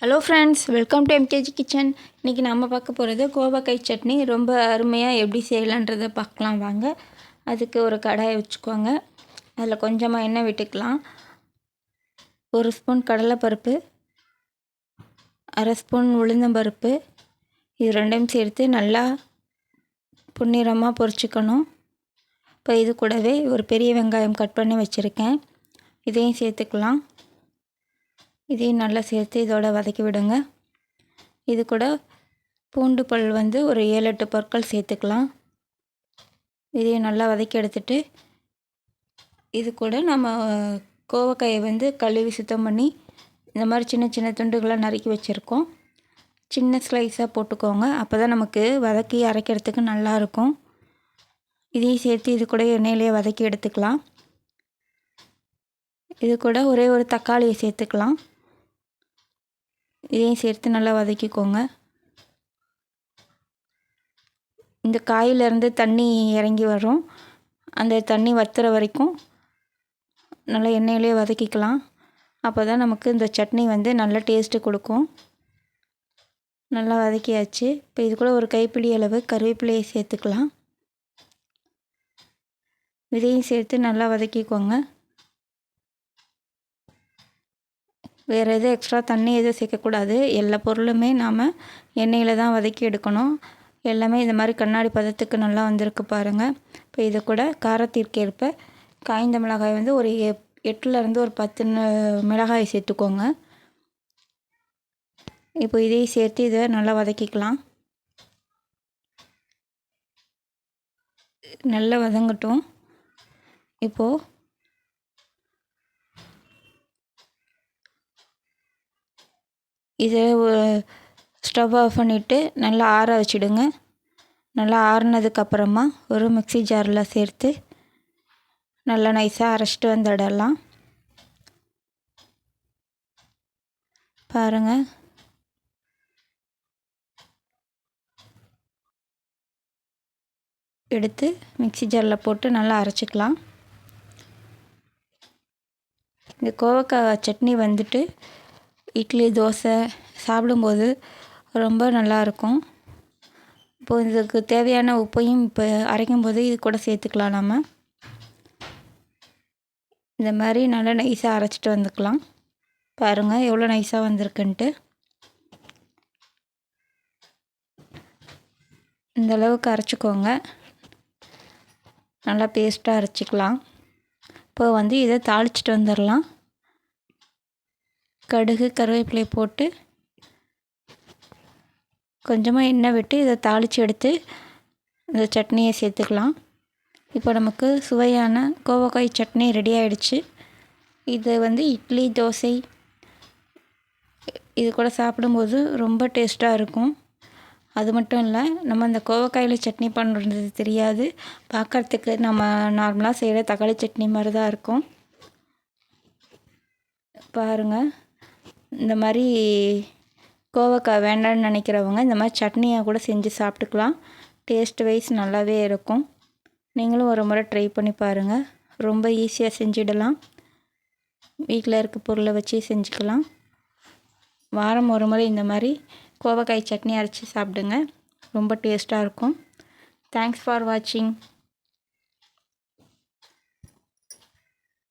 Hello friends welcome to MKG kitchen இன்றைக்கி நம்ம பார்க்க போகிறது கோவக்காய் சட்னி. ரொம்ப அருமையாக எப்படி செய்யலான்றதை பார்க்கலாம் வாங்க. அதுக்கு ஒரு கடாயை வச்சுக்கோங்க. அதில் கொஞ்சமாக எண்ணெய் விட்டுக்கலாம். ஒரு ஸ்பூன் கடலைப்பருப்பு அரை ஸ்பூன் உளுந்தம்பருப்பு. இது ரெண்டையும் சேர்த்து நல்லா பொன்னிறமாக பொரிச்சிக்கணும். இப்போ இது கூடவே ஒரு பெரிய வெங்காயம் கட் பண்ணி வச்சுருக்கேன். இதையும் சேர்த்துக்கலாம். இதையும் நல்லா சேர்த்து இதோட வதக்கி விடுங்க. இது கூட பூண்டு பல் வந்து ஒரு ஏழு எட்டு பொருட்கள் சேர்த்துக்கலாம். இதையும் நல்லா வதக்கி எடுத்துட்டு இது கூட நம்ம கோவக்காயை வந்து கழுவி சுத்தம் பண்ணி இந்த மாதிரி சின்ன சின்ன துண்டுகளாக நறுக்கி வச்சுருக்கோம். சின்ன ஸ்லைஸாக போட்டுக்கோங்க. அப்போ தான் நமக்கு வதக்கி அரைக்கிறதுக்கு நல்லாயிருக்கும் இதையும் சேர்த்து இது கூட எண்ணெயிலே வதக்கி எடுத்துக்கலாம். இது கூட ஒரே ஒரு தக்காளியை சேர்த்துக்கலாம். இதையும் சேர்த்து நல்லா வதக்கிக்கோங்க. இந்த காயிலேருந்து தண்ணி இறங்கி வரும். அந்த தண்ணி வத்துற வரைக்கும் நல்லா எண்ணெயிலே வதக்கிக்கலாம். அப்போ தான் நமக்கு இந்த சட்னி வந்து நல்ல டேஸ்ட்டு கொடுக்கும். நல்லா வதக்கியாச்சு. இப்போ இது கூட ஒரு கைப்பிடி அளவு கருவேப்பிலையை சேர்த்துக்கலாம். இதையும் சேர்த்து நல்லா வதக்கிக்கோங்க. வேறு எதுவும் எக்ஸ்ட்ரா தண்ணி எதுவும் சேர்க்கக்கூடாது. எல்லா பொருளுமே நாம் எண்ணெயில் தான் வதக்கி எடுக்கணும். எல்லாமே இந்த மாதிரி கண்ணாடி பதத்துக்கு நல்லா வந்திருக்கு பாருங்கள் இப்போ இதை கூட காரத்திற்கேற்ப காய்ந்த மிளகாய் வந்து ஒரு எட்டுலேருந்து ஒரு பத்து மிளகாய் சேர்த்துக்கோங்க. இப்போ இதையும் சேர்த்து இதை நல்லா வதக்கிக்கலாம். நல்லா வதங்கட்டும். இப்போது இதை ஸ்டவ் ஆஃப் பண்ணிவிட்டு நல்லா ஆற வச்சுடுங்க. நல்லா ஆறுனதுக்கப்புறமா ஒரு மிக்சி ஜாரில் சேர்த்து நல்லா நைஸாக அரைச்சிட்டு வந்துடலாம் பாருங்கள் எடுத்து மிக்சி ஜாரில் போட்டு நல்லா அரைச்சிக்கலாம். இந்த கோவக்காய் சட்னி வந்துட்டு இட்லி தோசை சாப்பிடும்போது ரொம்ப நல்லாயிருக்கும். இப்போது இதுக்கு தேவையான உப்பையும் இப்போ அரைக்கும் போது இது கூட சேர்த்துக்கலாம் நம்ம இந்த மாதிரி நல்லா நைஸாக அரைச்சிட்டு வந்துக்கலாம். பாருங்கள் எவ்வளோ நைஸாக வந்திருக்குன்ட்டு. இந்த அளவுக்கு அரைச்சிக்கோங்க. நல்லா பேஸ்ட்டாக அரைச்சிக்கலாம். இப்போ வந்து இதை தாளிச்சிட்டு வந்துடலாம். கடுகு கருவேப்பிலை போட்டு கொஞ்சமாக எண்ணெய் விட்டு இதை தாளித்து எடுத்து இந்த சட்னியை சேர்த்துக்கலாம். இப்போ நமக்கு சுவையான கோவக்காய் சட்னி ரெடி ஆகிடுச்சு இது வந்து இட்லி தோசை இது கூட சாப்பிடும்போது ரொம்ப டேஸ்ட்டாக இருக்கும். அது மட்டும் இல்லை நம்ம இந்த கோவக்காயில் சட்னி பண்ணுறது தெரியாது. பார்க்குறதுக்கு நம்ம நார்மலாக செய்கிற தக்காளி சட்னி மாதிரி தான் இருக்கும். பாருங்கள் இந்த மாதிரி கோவக்காய் வேண்டாம்னு நினைக்கிறவங்க இந்த மாதிரி சட்னியாக கூட செஞ்சு சாப்பிட்டுக்கலாம். டேஸ்ட் வைஸ் நல்லாவே இருக்கும். நீங்களும் ஒரு முறை ட்ரை பண்ணி பாருங்கள் ரொம்ப ஈஸியாக செஞ்சிடலாம். வீட்டில் இருக்க பொருளை வச்சு செஞ்சுக்கலாம். வாரம் ஒரு முறை இந்த மாதிரி கோவக்காய் சட்னி அரைச்சி சாப்பிடுங்க. ரொம்ப டேஸ்ட்டாக இருக்கும். தேங்க்ஸ் ஃபார் வாட்சிங்